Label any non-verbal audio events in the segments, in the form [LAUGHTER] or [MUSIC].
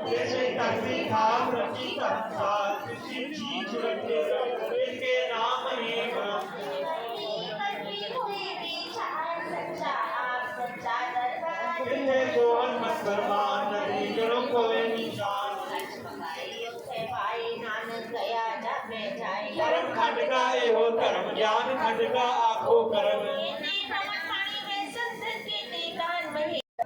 जैसे धरती खाक रखी कंसार किसी चीज रखे के नाम ही नाम जिन्हें सोहन मत फरमान नबी करो कोई निशान धर्म खंड का एहो धर्म ज्ञान खंड का आखो कर्म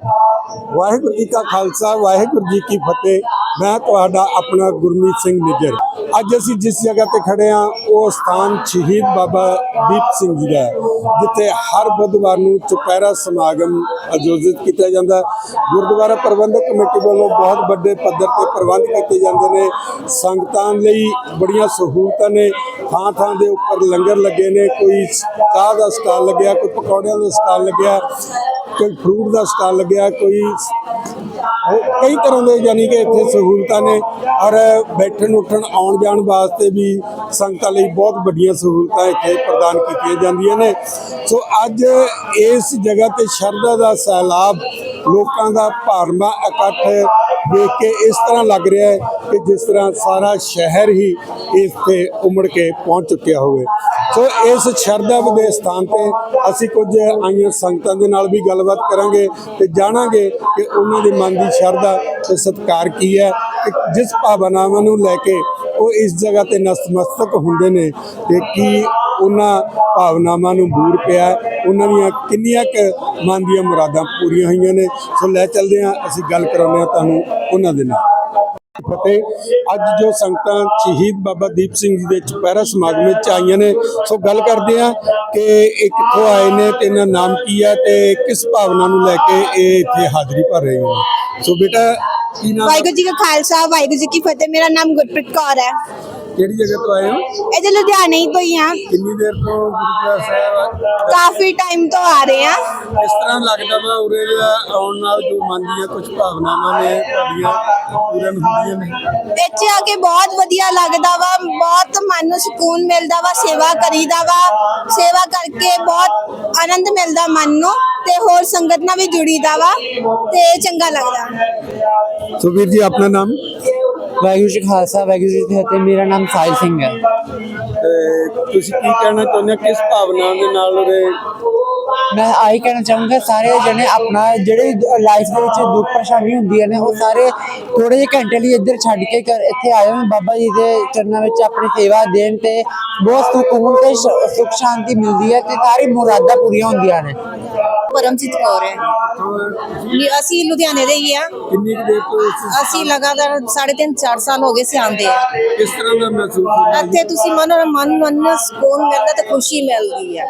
ਵਾਹਿਗੁਰੂ ਜੀ ਕਾ ਖਾਲਸਾ ਵਾਹਿਗੁਰੂ ਜੀ ਕੀ ਫਤਿਹ। ਮੈਂ ਤੁਹਾਡਾ ਆਪਣਾ ਗੁਰਮੀਤ ਸਿੰਘ ਨਿੱਜਰ। ਅੱਜ ਅਸੀਂ ਜਿਸ ਜਗ੍ਹਾ ਤੇ ਖੜੇ ਹਾਂ ਉਹ ਸਥਾਨ ਸ਼ਹੀਦ ਬਾਬਾ ਦੀਪ ਸਿੰਘ ਜੀ ਦਾ ਹੈ, ਜਿੱਥੇ ਹਰ ਬੁੱਧਵਾਰ ਨੂੰ ਚੁਪਹਿਰਾ ਸਮਾਗਮ ਆਯੋਜਿਤ ਕੀਤਾ ਜਾਂਦਾ ਗੁਰਦੁਆਰਾ ਪ੍ਰਬੰਧਕ ਕਮੇਟੀ ਵੱਲੋਂ ਬਹੁਤ ਵੱਡੇ ਪੱਧਰ ਤੇ ਪ੍ਰਬੰਧ ਕੀਤੇ ਜਾਂਦੇ ਨੇ। ਸੰਗਤਾਂ ਲਈ ਬੜੀਆਂ ਸਹੂਲਤਾਂ ਨੇ। ਥਾਂ ਥਾਂ ਦੇ ਉੱਪਰ ਲੰਗਰ ਲੱਗੇ ਨੇ। ਕੋਈ ਚਾਹ ਦਾ ਸਟਾਲ ਲੱਗਿਆ ਕੋਈ ਪਕੌੜਿਆਂ ਦਾ ਸਟਾਲ ਲੱਗਿਆ। ਕੋਈ ਫਰੂਟ ਦਾ ਸਟਾਲ ਲੱਗਿਆ, ਕੋਈ ਉਹ ਕਈ ਤਰ੍ਹਾਂ ਦੇ ਯਾਨੀ ਕਿ ਇੱਥੇ ਸਹੂਲਤਾਂ ਨੇ, ਔਰ ਬੈਠਣ ਉੱਠਣ, ਆਉਣ ਜਾਣ ਵਾਸਤੇ ਵੀ ਸੰਗਤਾਂ ਲਈ ਬਹੁਤ ਵੱਡੀਆਂ ਸਹੂਲਤਾਂ ਇੱਥੇ ਪ੍ਰਦਾਨ ਕੀਤੀਆਂ ਜਾਂਦੀਆਂ ਨੇ। ਸੋ ਅੱਜ ਇਸ ਜਗ੍ਹਾ ਤੇ ਸ਼ਰਧਾ ਦਾ ਸੈਲਾਬ ਲੋਕਾਂ ਦਾ ਭਾਰਮਾ ਇਕੱਠ ਦੇਖ ਕੇ ਇਸ ਤਰ੍ਹਾਂ ਲੱਗ ਰਿਹਾ ਹੈ ਕਿ ਜਿਸ ਤਰ੍ਹਾਂ ਸਾਰਾ ਸ਼ਹਿਰ ਹੀ ਇੱਥੇ ਉਮੜ ਕੇ ਪਹੁੰਚ ਚੁੱਕਿਆ ਹੋਵੇ। ਸੋ ਇਸ ਸ਼ਰਧਾ ਦੇ ਸਥਾਨ ਤੇ ਅਸੀਂ ਕੁਝ ਆਈਆਂ ਸੰਗਤਾਂ ਦੇ ਨਾਲ ਵੀ ਗੱਲਬਾਤ ਕਰਾਂਗੇ ਤੇ ਜਾਣਾਂਗੇ ਕਿ ਉਹਨਾਂ ਦੇ ਮਨ ਦੀ ਸ਼ਰਧਾ ਤੇ ਸਤਿਕਾਰ ਕੀ ਹੈ ਜਿਸ ਭਾਵਨਾਵਾਂ ਨੂੰ ਲੈ ਕੇ ਉਹ ਇਸ ਜਗ੍ਹਾ ਤੇ ਨਤਮਸਤਕ ਹੁੰਦੇ ਨੇ ਤੇ ਕੀ ਉਹਨਾਂ ਭਾਵਨਾਵਾਂ ਨੂੰ ਬੂਰ ਪਿਆ ਉਹਨਾਂ ਦੀਆਂ ਕਿੰਨੀਆਂ ਕੁ ਮਨ ਦੀਆਂ ਮੁਰਾਦਾਂ ਪੂਰੀਆਂ ਹੋਈਆਂ ਨੇ। ਸੋ ਲੈ ਚੱਲਦੇ ਹਾਂ। ਅਸੀਂ ਗੱਲ ਕਰਾਉਂਦੇ ਹਾਂ ਤੁਹਾਨੂੰ ਉਹਨਾਂ ਦੇ ਨਾਲ। ਫਤਿਹ, ਅੱਜ ਜੋ ਸੰਗਤਾਂ ਸ਼ਹੀਦ ਬਾਬਾ ਦੀਪ ਸਿੰਘ ਜੀ ਦੇ ਚੁਪਹਿਰਾ ਸਮਾਗਮ ਵਿੱਚ ਆਈਆਂ ਨੇ, ਸੋ ਗੱਲ ਕਰਦੇ ਆ ਕਿ ਇਹ ਕਿੱਥੋਂ ਆਏ ਨੇ ਤੇ ਇਹਨਾਂ ਦਾ ਨਾਮ ਕੀ ਹੈ ਤੇ ਕਿਸ ਭਾਵਨਾ ਨੂੰ ਲੈ ਕੇ ਇਹ ਇੱਥੇ ਹਾਜ਼ਰੀ ਭਰ ਰਹੇ ਨੇ। ਸੋ ਬੇਟਾ, ਕੀ ਨਾਮ ਵਾਹਿਗੁਰੂ ਜੀ ਕਾ ਖਾਲਸਾ, ਵਾਹਿਗੁਰੂ ਜੀ ਕੀ ਫਤਿਹ। ਮੇਰਾ ਨਾਮ ਗੁਰਪ੍ਰੀਤ ਕੌਰ ਹੈ। ਕਿਹੜੀ ਜਗ੍ਹਾ ਤੋਂ ਆਏ ਹੋ? ਇਹ ਜੇ ਲੁਧਿਆਣੇ ਹੀ ਤੋਂ ਹੀ। ਆ ਕਿੰਨੀ ਦੇਰ ਤੋਂ ਗੁਰਦੁਆਰਾ ਸਾਹਿਬ ਕਾਫੀ ਟਾਈਮ ਤੋਂ ਆ ਰਹੇ ਆ ਇਸ ਤਰ੍ਹਾਂ ਲੱਗਦਾ ਵਾ ਉਰੇ ਦਾ ਆਉਣ ਨਾਲ ਜੋ ਮਨ ਦੀਆਂ ਕੁਝ ਭਾਵਨਾਵਾਂ ਨੇ ਤੁਹਾਡੀਆਂ ਪੂਰਨ ਹੁੰਦੀਆਂ ਨੇ। ਇੱਥੇ ਆ ਕੇ ਬਹੁਤ ਵਧੀਆ ਲੱਗਦਾ ਵਾ ਬਹੁਤ ਮਨ ਨੂੰ ਸਕੂਨ ਮਿਲਦਾ ਵਾ ਸੇਵਾ ਕਰੀਦਾ ਵਾ। ਸੇਵਾ ਕਰਕੇ ਬਹੁਤ ਆਨੰਦ ਮਿਲਦਾ ਮਨ ਨੂੰ ਤੇ ਹੋਰ ਸੰਗਤ ਨਾਲ ਵੀ ਜੁੜੀਦਾ ਵਾ ਤੇ ਚੰਗਾ ਲੱਗਦਾ। ਸੋ ਵੀਰ ਜੀ ਆਪਣਾ ਨਾਮ? ਵਾਹਿਗੁਰੂ ਜੀ ਖਾਲਸਾ, ਵਾਹਿਗੁਰੂ ਜੀ ਕੀ ਫਤਿਹ। ਮੇਰਾ ਨਾਮ ਸਾਹਿਲ ਸਿੰਘ ਹੈ। ਤੇ ਤੁਸੀਂ ਕੀ ਕਹਿਣਾ ਚਾਹੁੰਦੇ ਹੋ? ਕਿਸ ਭਾਵਨਾ ਦੇ ਨਾਲ ਉਹਦੇ ਮੈਂ ਆਹੀ ਕਹਿਣਾ ਚਾਹੂੰਗਾ ਸਾਰੇ ਜਣੇ ਆਪਣਾ ਜਿਹੜੇ ਲਾਈਫ ਦੇ ਵਿੱਚ ਦੁੱਖ ਪਰੇਸ਼ਾਨੀ ਹੁੰਦੀਆਂ ਨੇ ਉਹ ਸਾਰੇ ਥੋੜੇ ਜਿਹੇ ਘੰਟੇ ਲਈ ਇੱਧਰ ਛੱਡ ਕੇ ਘਰ ਇੱਥੇ ਆਏ ਹੋਣ। ਬਾਬਾ ਜੀ ਦੇ ਚਰਨਾਂ ਵਿੱਚ ਆਪਣੀ ਸੇਵਾ ਦੇਣ ਤੇ ਬਹੁਤ ਸਕੂਨ ਤੇ ਸੁੱਖ ਸ਼ਾਂਤੀ ਮਿਲਦੀ ਹੈ ਤੇ ਸਾਰੀ ਮੁਰਾਦਾਂ ਪੂਰੀਆਂ ਹੁੰਦੀਆਂ ਨੇ। ਪਰਮਜੀਤ ਕੌਰ ਹੈ। ਨੀ ਅਸੀਂ ਲੁਧਿਆਣੇ ਦੇ ਹੀ ਆ। ਕਿੰਨੀ ਦੇਰ ਤੋਂ ਅਸੀਂ ਲਗਾਤਾਰ 3.5 4 ਸਾਲ ਹੋ ਗਏ ਸੀ ਆਂਦੇ ਆ। ਕਿਸ ਤਰ੍ਹਾਂ ਦਾ ਮਹਿਸੂਸ ਹੁੰਦਾ ਇੱਥੇ ਤੁਸੀਂ ਮਨ ਮਨ ਮਨ ਨੂੰ ਸਕੂਨ ਮਿਲਦਾ ਤੇ ਖੁਸ਼ੀ ਮਿਲਦੀ ਹੈ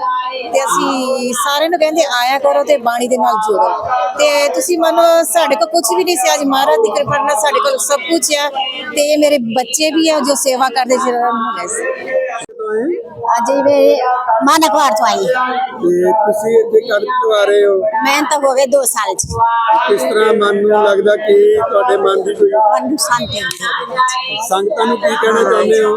ਤੇ ਅਸੀਂ ਸਾਰਿਆਂ ਨੂੰ ਕਹਿੰਦੇ ਆਇਆ ਕਰੋ ਤੇ ਬਾਣੀ ਦੇ ਨਾਲ ਜੁੜੋ। ਤੇ ਤੁਸੀਂ ਮੰਨੋ ਸਾਡੇ ਕੋਲ ਕੁਝ ਵੀ ਨਹੀਂ ਸੀ, ਅੱਜ ਮਹਾਰਾਜ ਦੀ ਕਿਰਪਾ ਨਾਲ ਸਾਡੇ ਕੋਲ ਸਭ ਕੁਝ ਆ ਤੇ ਮੇਰੇ ਬੱਚੇ ਵੀ ਆ ਜੋ ਸੇਵਾ ਕਰਦੇ ਜਿਹਨਾਂ ਨੂੰ ਹੋਣੇ ਸੀ। ਅੱਜ ਮੇਰੇ ਮਾਨਕਵਾੜ ਤੋਂ ਆਈ ਤੇ ਤੁਸੀਂ ਇੱਥੇ ਕਦ ਤੋਂ ਆ ਰਹੇ ਹੋ? ਮੈਂ ਤਾਂ ਹੋ ਗਏ 2 ਸਾਲ ਚ। ਕਿਸ ਤਰ੍ਹਾਂ ਮਨ ਨੂੰ ਲੱਗਦਾ ਕਿ ਤੁਹਾਡੇ ਮਨ ਦੀ ਕੋਈ ਮਨ ਨੂੰ ਸ਼ਾਂਤੀ ਮਿਲਦੀ ਸੰਗਤਾਂ ਨੂੰ ਕੀ ਕਹਿਣਾ ਚਾਹੁੰਦੇ ਹੋ?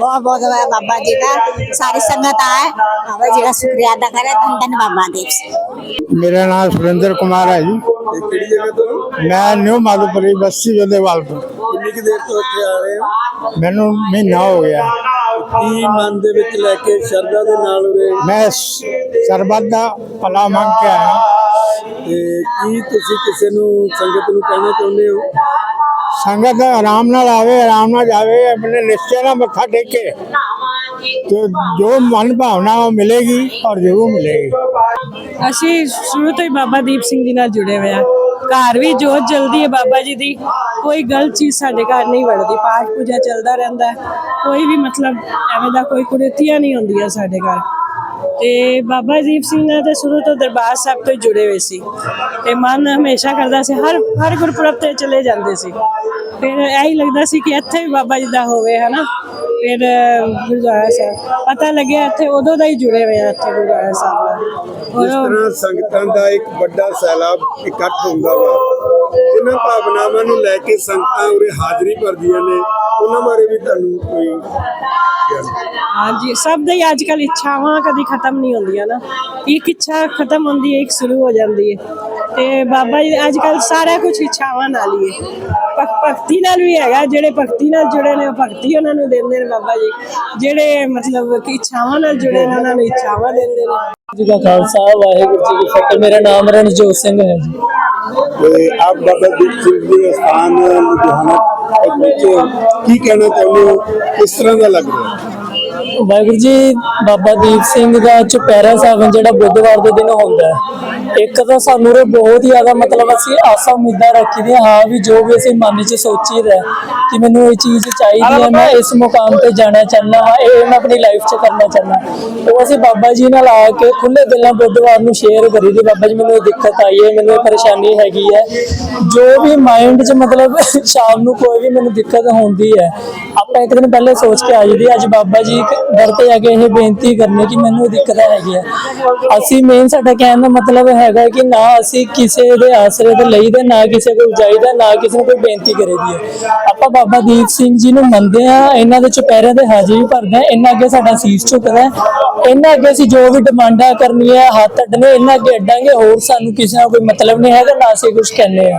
ਬਹੁਤ ਬਹੁਤ ਬਾਬਾ ਜੀ ਦਾ ਸਾਰੀ ਸੰਗਤ ਆਏ। ਬਾਬਾ ਜੀ ਦਾ ਸ਼ੁਕਰੀਆ ਅਦਾ ਕਰੇ। ਧੰਨ ਧੰਨ ਬਾਬਾ ਦੀਪ ਸਿੰਘ ਮੇਰਾ ਨਾਮ ਸੁਰਿੰਦਰ ਕੁਮਾਰ ਹੈ ਜੀ। ਤੇ ਕਿਹੜੀ ਜਗ੍ਹਾ ਤੋਂ? ਮੈਂ ਨਿਊ ਮਾਧੋਪੁਰੀ ਬਸਤੀ ਜੋਧੇਵਾਲ ਤੋਂ। ਕਿੰਨੀ ਕੁ ਦੇਰ ਤੋਂ ਇੱਥੇ ਆ ਰਹੇ ਹੋ? ਮੈਨੂੰ ਮਹੀਨਾ ਹੋ ਗਿਆ। ਕੀ ਮਨ ਦੇ ਵਿੱਚ ਲੈ ਕੇ ਸ਼ਰਧਾ ਦੇ ਨਾਲ ਉਰੇ ਮੈਂ ਸਰਬੱਤ ਦਾ ਭਲਾ ਮੰਗ ਕੇ ਆਇਆ। ਤੇ ਕੀ ਤੁਸੀਂ ਕਿਸੇ ਨੂੰ ਸੰਗਤ ਨੂੰ ਕਹਿਣਾ ਚਾਹੁੰਦੇ ਹੋ? ਸੰਗਤ ਆਰਾਮ ਨਾਲ ਆਵੇ ਆਰਾਮ ਨਾਲ ਜਾਵੇ ਆਪਣੇ ਨਿਸ਼ਚੈ ਨਾਲ ਮੱਥਾ ਟੇਕੇ ਤੇ ਜੋ ਮਨ ਭਾਵਨਾ ਉਹ ਮਿਲੇਗੀ ਔਰ ਜ਼ਰੂਰ ਮਿਲੇਗੀ। ਅਸੀਂ ਸ਼ੁਰੂ ਤੋਂ ਹੀ ਬਾਬਾ ਦੀਪ ਸਿੰਘ ਜੀ ਨਾਲ ਜੁੜੇ ਹੋਏ ਆ ਘਰ ਵੀ ਜੋਤ ਜਲਦੀ ਹੈ ਬਾਬਾ ਜੀ ਦੀ, ਕੋਈ ਗਲਤ ਚੀਜ਼ ਸਾਡੇ ਘਰ ਨਹੀਂ ਵੜਦੀ, ਪਾਠ ਪੂਜਾ ਚੱਲਦਾ ਰਹਿੰਦਾ ਕੋਈ ਵੀ ਮਤਲਬ ਐਵੇਂ ਦਾ ਕੋਈ ਕੁਰੀਤੀਆਂ ਨਹੀਂ ਹੁੰਦੀਆਂ ਸਾਡੇ ਘਰ। ਤੇ ਬਾਬਾ ਦੀਪ ਸਿੰਘ ਨਾਲ ਤੇ ਸ਼ੁਰੂ ਤੋਂ ਦਰਬਾਰ ਸਾਹਿਬ ਤੋਂ ਹੀ ਜੁੜੇ ਹੋਏ ਸੀ। ਤੇ ਮਨ ਹਮੇਸ਼ਾ ਕਰਦਾ ਸੀ, ਹਰ ਹਰ ਗੁਰਪੁਰਬ ਤੇ ਚਲੇ ਜਾਂਦੇ ਸੀ। ਫਿਰ ਇਹੀ ਲੱਗਦਾ ਸੀ ਕਿ ਇੱਥੇ ਵੀ ਬਾਬਾ ਜੀ ਦਾ ਹੋਵੇ, ਹਨਾ? ਫਿਰ ਗੁਰਦੁਆਰਾ ਸਾਹਿਬ। ਪਤਾ ਲੱਗਿਆ ਇੱਥੇ ਉਦੋਂ ਦਾ ਹੀ ਜੁੜੇ ਹੋਏ ਆ ਇੱਥੇ ਗੁਰਦੁਆਰਾ ਸਾਹਿਬ ਨਾਲ। ਜਿਸ ਔਰ ਤਰ੍ਹਾਂ ਸੰਗਤਾਂ ਦਾ ਇੱਕ ਵੱਡਾ ਸੈਲਾਬ ਇਕੱਠ ਹੁੰਦਾ ਵਾ ਜਿਨ੍ਹਾਂ ਭਾਵਨਾਵਾਂ ਨੂੰ ਲੈ ਕੇ ਸੰਗਤਾਂ ਉਰੇ ਹਾਜ਼ਰੀ ਭਰਦੀਆਂ ਨੇ ਉਹਨਾਂ ਬਾਰੇ ਵੀ ਤੁਹਾਨੂੰ ਕੋਈ ਗਿਆਨ? ਹਾਂਜੀ ਸਭ ਦੀ ਅੱਜ ਕੱਲ ਇੱਛਾਵਾਂ ਕਦੀ ਖਤਮ ਨਹੀਂ ਹੁੰਦੀਆਂ ਨਾ। ਇੱਕ ਇੱਛਾ ਖਤਮ ਹੁੰਦੀ ਹੈ ਇੱਕ ਸ਼ੁਰੂ ਹੋ ਜਾਂਦੀ ਹੈ। ਤੇ ਬਾਬਾ ਜੀ ਅੱਜ ਕੱਲ ਸਾਰਾ ਕੁਝ ਇੱਛਾਵਾਂ ਨਾਲ ਹੀ ਹੈ। ਭਗ- ਭਗਤੀ ਨਾਲ ਵੀ ਹੈਗਾ ਜਿਹੜੇ ਭਗਤੀ ਨਾਲ ਜੁੜੇ ਨੇ ਉਹ ਭਗਤੀ ਉਹਨਾਂ ਨੂੰ ਦਿੰਦੇ ਨੇ ਬਾਬਾ ਜੀ। ਜਿਹੜੇ ਮਤਲਬ ਕਿ ਇੱਛਾਵਾਂ ਨਾਲ ਜੁੜੇ ਨੇ ਉਹਨਾਂ ਨੂੰ ਇੱਛਾਵਾਂ ਦਿੰਦੇ ਨੇ। ਜੀ ਦਾ ਖਾਲਸਾ ਵਾਹਿਗੁਰੂ ਜੀ ਕੀ ਫਤਿਹ। ਮੇਰਾ ਨਾਮ ਰਣਜੋਤ ਸਿੰਘ ਹੈ ਜੀ। ਤੇ ਆਪ ਬਾਬਾ ਦੀਪ ਸਿੰਘ ਜੀ ਦੇ ਸਥਾਨ ਲੁਧਿਆਣਾ ਕੀ ਕਹਿਣਾ ਚਾਹੁੰਦੇ ਹੋ? ਕਿਸ ਤਰ੍ਹਾਂ ਦਾ ਲੱਗ ਰਿਹਾ? ਹੈ ਵਾਹਿਗੁਰੂ ਜੀ, ਬਾਬਾ ਦੀਪ ਸਿੰਘ ਦਾ ਚੁਪਹਿਰਾ ਸਾਹਿਬ ਜਿਹੜਾ ਬੁੱਧਵਾਰ ਦੇ ਦਿਨ ਹੁੰਦਾ ਹੈ। ਇੱਕ ਤਾਂ ਸਾਨੂੰ ਰੇ ਬਹੁਤ ਹੀ ਜ਼ਿਆਦਾ ਮਤਲਬ ਅਸੀਂ ਆਸਾਂ ਉਮੀਦਾਂ ਰੱਖੀ ਦੀਆਂ ਹਾਂ ਵੀ ਜੋ ਵੀ ਅਸੀਂ ਮਨ 'ਚ ਸੋਚੀਦਾ ਹੈ ਕਿ ਮੈਨੂੰ ਇਹ ਚੀਜ਼ ਚਾਹੀਦੀ ਹੈ, ਮੈਂ ਇਸ ਮੁਕਾਮ ਤੇ ਜਾਣਾ ਚਾਹੁੰਦਾ ਹਾਂ, ਇਹ ਮੈਂ ਆਪਣੀ ਲਾਈਫ 'ਚ ਕਰਨਾ ਚਾਹੁੰਦਾ ਉਹ ਅਸੀਂ ਬਾਬਾ ਜੀ ਨਾਲ ਆ ਕੇ ਖੁੱਲੇ ਦਿਲਾਂ ਬੁੱਧਵਾਰ ਨੂੰ ਸ਼ੇਅਰ ਕਰੀ ਦੀ, ਬਾਬਾ ਜੀ ਮੈਨੂੰ ਇਹ ਦਿੱਕਤ ਆਈ ਹੈ, ਮੈਨੂੰ ਇਹ ਪਰੇਸ਼ਾਨੀ ਹੈਗੀ ਹੈ। ਜੋ ਵੀ ਮਾਈਂਡ 'ਚ ਮਤਲਬ [LAUGHS] ਸ਼ਾਮ ਨੂੰ ਕੋਈ ਵੀ ਮੈਨੂੰ ਦਿੱਕਤ ਹੁੰਦੀ ਹੈ, ਆਪਾਂ ਇੱਕ ਦਿਨ ਪਹਿਲੇ ਸੋਚ ਕੇ ਆ ਜਾਂਦੀ ਅੱਜ ਬਾਬਾ ਜੀ ਦਰ ਤੇ ਆ ਕੇ ਇਹ ਬੇਨਤੀ ਕਰਨੀ ਕਿ ਮੈਨੂੰ ਦਿੱਕਤ ਹੈਗੀ ਹੈ ਅਸੀਂ ਮੇਨ ਸਾਡਾ ਕਹਿਣ ਦਾ ਮਤਲਬ ਹੈਗਾ ਕਿ ਨਾ ਅਸੀਂ ਕਿਸੇ ਦੇ ਆਸਰੇ ਤੇ ਲਈਦਾ ਨਾ ਕਿਸੇ ਕੋਲ ਜਾਈਦਾ ਨਾ ਕਿਸੇ ਨੂੰ ਕੋਈ ਬੇਨਤੀ ਕਰੀਦੀ ਹੈ ਆਪਾਂ ਬਾਬਾ ਦੀਪ ਸਿੰਘ ਜੀ ਨੂੰ ਮੰਨਦੇ ਆ ਇਹਨਾਂ ਦੇ ਚੁਪਹਿਰਿਆਂ ਦੇ ਹਾਜ਼ਰੀ ਭਰਦੇ ਆ ਇਹਨਾਂ ਅੱਗੇ ਸਾਡਾ ਸੀਸ ਝੁਕਦਾ ਹੈ। ਇਹਨਾਂ ਅੱਗੇ ਅਸੀਂ ਜੋ ਵੀ ਡਿਮਾਂਡਾਂ ਕਰਨੀਆਂ ਹੈ, ਹੱਥ ਅੱਡਨੇ ਇਹਨਾਂ ਅੱਗੇ ਅੱਡਾਂਗੇ ਹੋਰ ਸਾਨੂੰ ਕਿਸੇ ਨਾਲ ਕੋਈ ਮਤਲਬ ਨਹੀਂ ਹੈਗਾ ਨਾ ਅਸੀਂ ਕੁਝ ਕਹਿੰਦੇ ਆ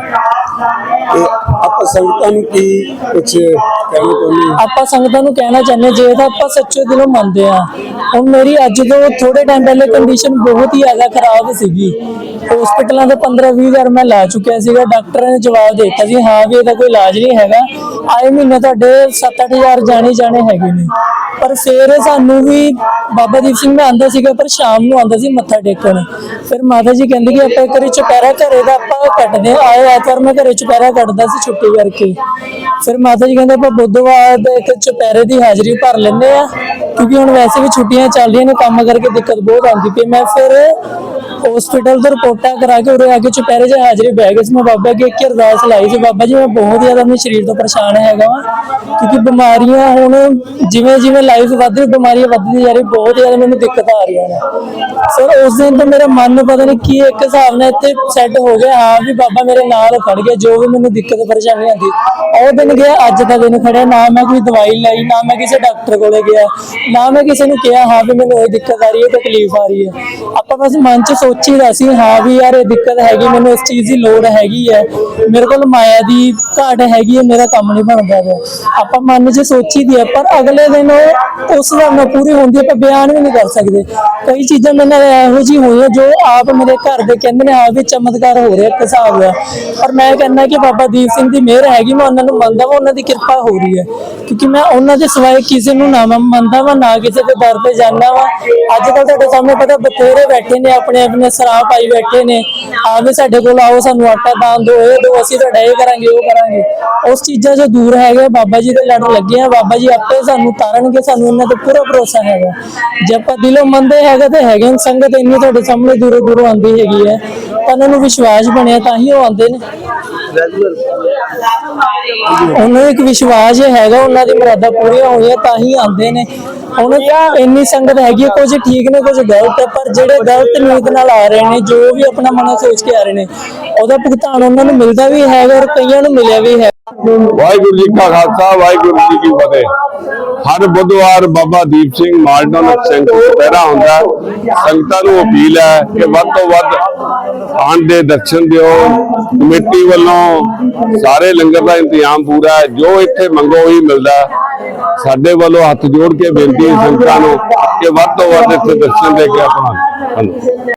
ਤੇ ਆਪਾਂ ਸੰਗਤਾਂ ਨੂੰ ਕੀ ਕੁਝ ਕਹਿਣਾ ਚਾਹੁੰਦੇ ਆਪਾਂ ਸੰਗਤਾਂ ਨੂੰ ਕਹਿਣਾ ਚਾਹੁੰਦੇ ਜੇ ਤਾਂ ਆਪਾਂ ਸੱਚੇ ਦਿਲੋਂ ਮੰਨਦੇ ਆ। ਹੁਣ ਮੇਰੀ ਅੱਜ ਤੋਂ ਥੋੜੇ ਟਾਈਮ ਪਹਿਲੇ ਕੰਡੀਸ਼ਨ ਬਹੁਤ ਹੀ ਜ਼ਿਆਦਾ ਖਰਾਬ ਸੀਗੀ। ਹਸਪੀਟਲਾਂ ਦੇ 15-20 ਹਜ਼ਾਰ ਮੈਂ ਲਾ ਚੁੱਕਿਆ ਸੀਗਾ। ਡਾਕਟਰਾਂ ਨੇ ਜਵਾਬ ਦੇ ਦਿੱਤਾ ਜੀ ਹਾਂ ਵੀ ਇਹਦਾ ਕੋਈ ਇਲਾਜ ਨਹੀਂ ਹੈਗਾ। ਆਏ ਮਹੀਨੇ ਤੁਹਾਡੇ 7-8000 ਜਾਣੇ ਜਾਣੇ ਹੈਗੇ ਨੇ। ਪਰ ਫਿਰ ਸਾਨੂੰ ਵੀ ਬਾਬਾ ਦੀਪ ਸਿੰਘ ਮੈਂ ਆਂਦਾ ਸੀਗਾ, ਪਰ ਸ਼ਾਮ ਨੂੰ ਆਂਦਾ ਸੀ ਮੱਥਾ ਟੇਕਣ। ਫਿਰ ਮਾਤਾ ਜੀ ਕਹਿੰਦੇ ਕਿ ਆਪਾਂ ਇੱਕ ਚੁਪਹਿਰਾ ਘਰੇ ਦਾ ਆਪਾਂ ਕੱਟਦੇ ਹਾਂ। ਆਏ ਐਤਵਾਰ ਮੈਂ ਘਰੇ ਚੁਪਹਿਰਾ ਕੱਟਦਾ ਸੀ ਛੁੱਟੀ ਕਰਕੇ। ਫਿਰ ਮਾਤਾ ਜੀ ਕਹਿੰਦੇ ਆਪਾਂ ਬੁੱਧਵਾਰ ਦੇ ਇੱਕ ਚੁਪਹਿਰੇ ਦੀ ਹਾਜ਼ਰੀ ਭਰ ਲੈਂਦੇ ਆ, ਕਿਉਂਕਿ ਹੁਣ ਵੈਸੇ ਵੀ ਛੁੱਟੀਆਂ ਚੱਲ ਰਹੀਆਂ ਨੇ, ਕੰਮ ਕਰਕੇ ਦਿੱਕਤ ਬਹੁਤ ਆਉਂਦੀ ਪਈ ਮੈਂ ਫਿਰ ਹਸਪੀਟਲ ਤੋਂ ਰਿਪੋਰਟਾਂ ਕਰਾ ਕੇ ਉਰੇ ਆ ਕੇ ਚੁਪਹਿਰੇ 'ਚ ਹਾਜ਼ਰੀ ਬਹਿ ਗਏ ਸੀ। ਮੈਂ ਬਾਬਾ ਅੱਗੇ ਇੱਕ ਅਰਦਾਸ ਲਾਈ ਸੀ, ਬਾਬਾ ਜੀ, ਮੈਂ ਬਹੁਤ ਜ਼ਿਆਦਾ ਆਪਣੇ ਸਰੀਰ ਤੋਂ ਪਰੇਸ਼ਾਨ ਹੈਗਾ ਵਾਂ, ਕਿਉਂਕਿ ਬਿਮਾਰੀਆਂ ਹੁਣ ਜਿਵੇਂ ਜਿਵੇਂ ਲਾਈਫ ਵੱਧ ਰਹੀ ਬਿਮਾਰੀਆਂ ਵੱਧਦੀ ਜਾ ਰਹੀ, ਬਹੁਤ ਜ਼ਿਆਦਾ ਮੈਨੂੰ ਦਿੱਕਤ ਆ ਰਹੀਆਂ ਨੇ। ਸਰ ਉਸ ਦਿਨ ਤੋਂ ਮੇਰਾ ਮਨ ਪਤਾ ਨਹੀਂ ਕੀ ਇੱਕ ਹਿਸਾਬ ਨਾਲ ਇੱਥੇ ਸੈੱਟ ਹੋ ਗਿਆ, ਹਾਂ ਵੀ ਬਾਬਾ ਮੇਰੇ ਨਾਲ ਖੜ ਗਿਆ, ਜੋ ਵੀ ਮੈਨੂੰ ਦਿੱਕਤ ਪਰੇਸ਼ਾਨੀ ਆਉਂਦੀ ਉਹ ਦਿਨ ਗਿਆ, ਅੱਜ ਦਾ ਦਿਨ ਖੜਿਆ, ਨਾ ਮੈਂ ਕੋਈ ਦਵਾਈ ਲਈ, ਨਾ ਮੈਂ ਕਿਸੇ ਡਾਕਟਰ ਕੋਲੇ ਗਿਆ, ਨਾ ਮੈਂ ਕਿਸੇ ਨੂੰ ਕਿਹਾ, ਹਾਂ ਵੀ ਮੈਨੂੰ ਇਹ ਦਿੱਕਤ ਆ ਰਹੀ ਹੈ, ਤਕਲੀਫ ਆ ਰਹੀ ਹੈ। ਆਪਾਂ ਬਸ ਮਨ 'ਚ ਸੋਚੀਦਾ ਸੀ, ਹਾਂ ਵੀ ਯਾਰ ਇਹ ਦਿੱਕਤ ਹੈਗੀ, ਮੈਨੂੰ ਇਸ ਚੀਜ਼ ਦੀ ਲੋੜ ਹੈਗੀ ਹੈ। ਮੇਰੇ ਕੋਲ ਮਾਇਆ ਦੀ ਘਾਟ ਹੈਗੀ ਹੈ, ਮੇਰਾ ਕੰਮ ਨਹੀਂ ਬਣਦਾ ਪਿਆ ਆਪਾਂ ਮਨ 'ਚ ਸੋਚੀਦੀ ਹੈ, ਪਰ ਅਗਲੇ ਦਿਨ ਉਸ ਹਿਸਾਬ ਨਾਲ ਪੂਰੀ ਹੁੰਦੀ ਆਪਾਂ ਬਿਆਨ ਵੀ ਨਹੀਂ ਕਰ ਸਕਦੇ। ਕਈ ਚੀਜ਼ਾਂ ਮੇਰੇ ਨਾਲ ਇਹੋ ਜਿਹੀ ਹੋਈਆਂ, ਜੋ ਆਪ ਮੇਰੇ ਘਰ ਦੇ ਕਹਿੰਦੇ ਨੇ ਹਾਂ ਵੀ ਚਮਤਕਾਰ ਹੋ ਰਿਹਾ, ਇੱਕ ਹਿਸਾਬ ਦਾ। ਪਰ ਮੈਂ ਕਹਿੰਦਾ ਕਿ ਬਾਬਾ ਦੀਪ ਸਿੰਘ ਦੀ ਮਿਹਰ ਹੈਗੀ, ਮੈਂ ਉਹਨਾਂ ਨੂੰ ਮੰਨਦਾ ਵਾਂ, ਉਹਨਾਂ ਦੀ ਕਿਰਪਾ ਹੋ ਰਹੀ ਹੈ। ਕਿਉਂਕਿ ਮੈਂ ਉਹਨਾਂ ਦੇ ਸਿਵਾਏ ਕਿਸੇ ਨੂੰ ਨਾ ਮੰਨਦਾ ਵਾਂ, ਨਾ ਕਿਸੇ ਦੇ ਦਰ ਤੇ ਜਾਂਦਾ ਵਾਂ। ਅੱਜ ਕੱਲ ਤੁਹਾਡੇ ਸਾਹਮਣੇ ਪਤਾ ਬਥੇਰੇ ਬੈਠੇ ਨੇ ਆਪਣੇ ਆਪਣੇ ਸਰਾਹ ਪਾਈ ਬੈਠੇ ਨੇ। ਆਵੇ ਸਾਡੇ ਕੋਲ ਆਓ, ਸਾਨੂੰ ਆਟਾ ਦਾਨ ਦਿਓ, ਇਹ ਦਿਓ, ਅਸੀਂ ਤੁਹਾਡਾ ਇਹ ਕਰਾਂਗੇ, ਉਹ ਕਰਾਂਗੇ। ਉਸ ਚੀਜ਼ਾਂ ਤੋਂ ਦੂਰ ਹੈਗੇ, ਬਾਬਾ ਜੀ ਦੇ ਲੜ ਲੱਗੇ ਆ। ਬਾਬਾ ਜੀ ਆਪੇ ਸਾਨੂੰ ਤਾਰਨਗੇ, ਸਾਨੂੰ ਉਹਨਾਂ ਤੇ ਪੂਰਾ ਭਰੋਸਾ ਹੈਗਾ। ਜੇ ਆਪਾਂ ਦਿਲੋਂ ਮੰਨਦੇ ਹੈਗੇ ਤੇ ਹੈਗੇ ਸੰਗਤ ਇੰਨੀ ਤੁਹਾਡੇ ਸਾਹਮਣੇ ਦੂਰੋਂ ਦੂਰੋਂ ਆਉਂਦੀ ਹੈਗੀ ਹੈ। ਤਾਂ ਉਹਨਾਂ ਨੂੰ ਵਿਸ਼ਵਾਸ ਬਣਿਆ, ਤਾਂ ਹੀ ਉਹ ਆਉਂਦੇ ਨੇ। ਉਹਨਾਂ ਨੂੰ ਇੱਕ ਵਿਸ਼ਵਾਸ ਹੈਗਾ, ਉਹਨਾਂ ਦੀ ਮੁਰਾਦਾਂ ਪੂਰੀਆਂ ਹੋਈਆਂ, ਤਾਂ ਹੀ ਆਉਂਦੇ ਨੇ। ਹੁਣ ਇੰਨੀ ਸੰਗਤ ਹੈਗੀ ਹੈ, ਕੁਝ ਠੀਕ ਨੇ ਕੁਝ ਗਲਤ ਹੈ ਪਰ ਜਿਹੜੇ ਗਲਤ ਨੀਤ ਨਾਲ ਆ ਰਹੇ ਨੇ ਜੋ ਵੀ ਆਪਣਾ ਮਨ ਸੋਚ ਕੇ ਆ ਰਹੇ ਨੇ ਉਹਦਾ ਭੁਗਤਾਨ ਉਹਨਾਂ ਨੂੰ ਮਿਲਦਾ ਵੀ ਹੈਗਾ ਔਰ ਕਈਆਂ ਨੂੰ ਮਿਲਿਆ ਵੀ ਹੈ ਵਾਹਿਗੁਰੂ ਜੀ ਕਾ ਖਾਲਸਾ ਵਾਹਿਗੁਰੂ ਜੀ ਕੀ ਫਤਿਹ ਹਰ ਬੁੱਧਵਾਰ ਬਾਬਾ ਦੀਪ ਸਿੰਘ ਮਾਲਟਨ ਸਿੰਘ ਪਹਿਰਾ ਹੁੰਦਾ ਹੈ। ਸੰਗਤਾਂ ਨੂੰ ਅਪੀਲ ਹੈ ਕਿ ਵੱਧ ਤੋਂ ਵੱਧ ਆਉਣ ਦੇ ਦਰਸ਼ਨ ਦਿਓ ਕਮੇਟੀ ਵੱਲੋਂ ਸਾਰੇ ਲੰਗਰ ਦਾ ਇੰਤਜ਼ਾਮ ਪੂਰਾ ਹੈ ਜੋ ਇੱਥੇ ਮੰਗੋ ਉਹੀ ਮਿਲਦਾ ਹੈ। ਸਾਡੇ ਵੱਲੋਂ ਹੱਥ ਜੋੜ ਕੇ ਬੇਨਤੀ ਸੰਗਤਾਂ ਨੂੰ ਕਿ ਵੱਧ ਤੋਂ ਵੱਧ ਇੱਥੇ ਦਰਸ਼ਨ ਦੇ ਕੇ ਆਪਣਾ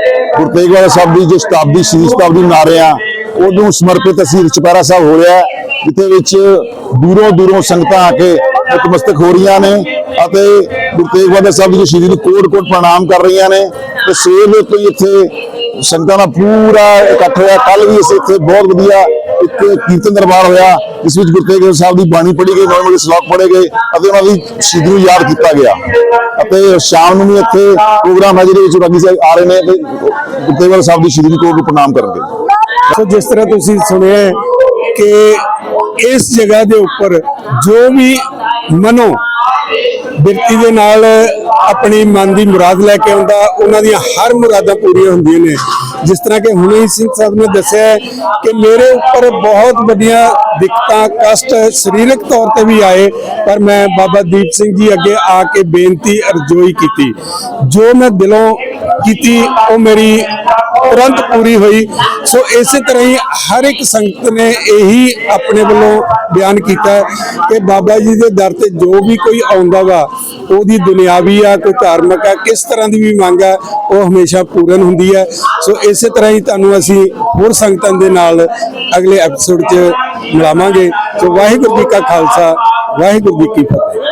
ਗੁਰੂ ਤੇਗ ਬਹਾਦਰ ਸਾਹਿਬ ਦੀ ਜੋ ਸ਼ਤਾਬਦੀ ਸ਼ਹੀਦ ਸ਼ਤਾਬਦੀ ਮਨਾ ਰਹੇ ਹਾਂ ਉਹਨੂੰ ਸਮਰਪਿਤ ਅਸੀਂ ਚੁਪਹਿਰਾ ਸਾਹਿਬ ਹੋ ਰਿਹਾ ਜਿੱਥੇ ਵਿੱਚ ਦੂਰੋਂ ਦੂਰੋਂ ਸੰਗਤਾਂ ਆ ਕੇ ਨਤਮਸਤਕ ਹੋ ਰਹੀਆਂ ਨੇ ਅਤੇ ਗੁਰੂ ਤੇਗ ਬਹਾਦਰ ਸਾਹਿਬ ਦੀ ਜੋ ਸ਼ਹੀਦੀ ਨੂੰ ਕੋਟ ਕੋਟ ਪ੍ਰਣਾਮ ਕਰ ਰਹੀਆਂ ਨੇ ਤੇ ਸਵੇਰ ਦੇ ਤੋਂ ਇੱਥੇ ਸੰਗਤਾਂ ਦਾ ਪੂਰਾ ਇਕੱਠ ਹੋਇਆ ਕੱਲ ਵੀ ਅਸੀਂ ਇੱਥੇ ਬਹੁਤ ਵਧੀਆ ਕੀਰਤਨ ਦਰਬਾਰ ਹੋਇਆ ਜਿਸ ਵਿੱਚ ਗੁਰੂ ਤੇਗ ਸਾਹਿਬ ਦੀ ਬਾਣੀ ਪੜ੍ਹੀ ਗਈ, ਨਵੇਂ ਨਵੇਂ ਸ਼ਲੋਕ ਪੜ੍ਹੇ ਗਏ, ਅਤੇ ਉਹਨਾਂ ਦੀ ਸ਼ਹੀਦੀ ਨੂੰ ਯਾਦ ਕੀਤਾ ਗਿਆ। ਅਤੇ ਸ਼ਾਮ ਨੂੰ ਵੀ ਇੱਥੇ ਪ੍ਰੋਗਰਾਮ ਹੈ, ਜਿਹਦੇ ਵਿੱਚ ਬਾਕੀ ਸਾਹਿਬ ਆ ਰਹੇ ਨੇ ਤੇ ਗੁਰੂ ਤੇਗ ਸਾਹਿਬ ਦੀ ਸ਼ਹੀਦੀ ਨੂੰ ਕੋ ਪ੍ਰਣਾਮ ਕਰਨਗੇ। ਸੋ ਜਿਸ ਤਰ੍ਹਾਂ ਤੁਸੀਂ ਸੁਣਿਆ ਕਿ ਇਸ ਜਗ੍ਹਾ ਦੇ ਉੱਪਰ ਜੋ ਵੀ ਮਨੋ ਵਿਅਕਤੀ ਦੇ ਨਾਲ ਆਪਣੀ ਮਨ ਦੀ ਮੁਰਾਦ ਲੈ ਕੇ ਆਉਂਦਾ, ਉਹਨਾਂ ਦੀਆਂ ਹਰ ਮੁਰਾਦਾਂ ਪੂਰੀਆਂ ਹੁੰਦੀਆਂ ਨੇ। ਜਿਸ ਤਰ੍ਹਾਂ ਕਿ ਹੁਣੇ ਹੀ ਸਿੰਘ ਸਾਹਿਬ ਨੇ ਦੱਸਿਆ ਕਿ ਮੇਰੇ ਉੱਪਰ ਬਹੁਤ ਵੱਡੀਆਂ ਦਿੱਕਤਾਂ, ਕਸ਼ਟ ਸਰੀਰਕ ਤੌਰ ਤੇ ਵੀ ਆਏ, ਪਰ ਮੈਂ ਬਾਬਾ ਦੀਪ ਸਿੰਘ ਜੀ ਅੱਗੇ ਆ ਕੇ ਬੇਨਤੀ ਅਰਜ਼ੋਈ ਕੀਤੀ। ਜੋ ਮੈਂ ਦਿਲੋਂ ਕੀਤੀ, ਉਹ ਮੇਰੀ ਤੁਰੰਤ ਪੂਰੀ ਹੋਈ। ਸੋ ਇਸੇ ਤਰ੍ਹਾਂ ਹੀ ਹਰ ਇੱਕ ਸੰਗਤ ਨੇ ਇਹੀ ਆਪਣੇ ਵੱਲੋਂ ਬਿਆਨ ਕੀਤਾ ਕਿ ਬਾਬਾ ਜੀ ਦੇ ਦਰ ਤੇ ਜੋ ਵੀ ਕੋਈ ਆਉਂਦਾ ਵਾ, ਉਹਦੀ ਦੁਨਿਆਵੀ ਆ ਆ, ਕੋਈ ਧਾਰਮਿਕ ਆ, ਕਿਸ ਤਰ੍ਹਾਂ ਦੀ ਵੀ ਮੰਗ ਆ, ਉਹ ਹਮੇਸ਼ਾ ਪੂਰਨ ਹੁੰਦੀ ਹੈ ਸੋ ਇਸੇ ਤਰ੍ਹਾਂ ਹੀ ਤੁਹਾਨੂੰ ਅਸੀਂ ਹੋਰ ਸੰਗਤਾਂ ਦੇ ਨਾਲ ਅਗਲੇ ਐਪੀਸੋਡ 'ਚ ਮਿਲਾਵਾਂਗੇ। ਸੋ ਵਾਹਿਗੁਰੂ ਜੀ ਕਾ ਖਾਲਸਾ, ਵਾਹਿਗੁਰੂ ਜੀ ਕੀ ਫਤਿਹ।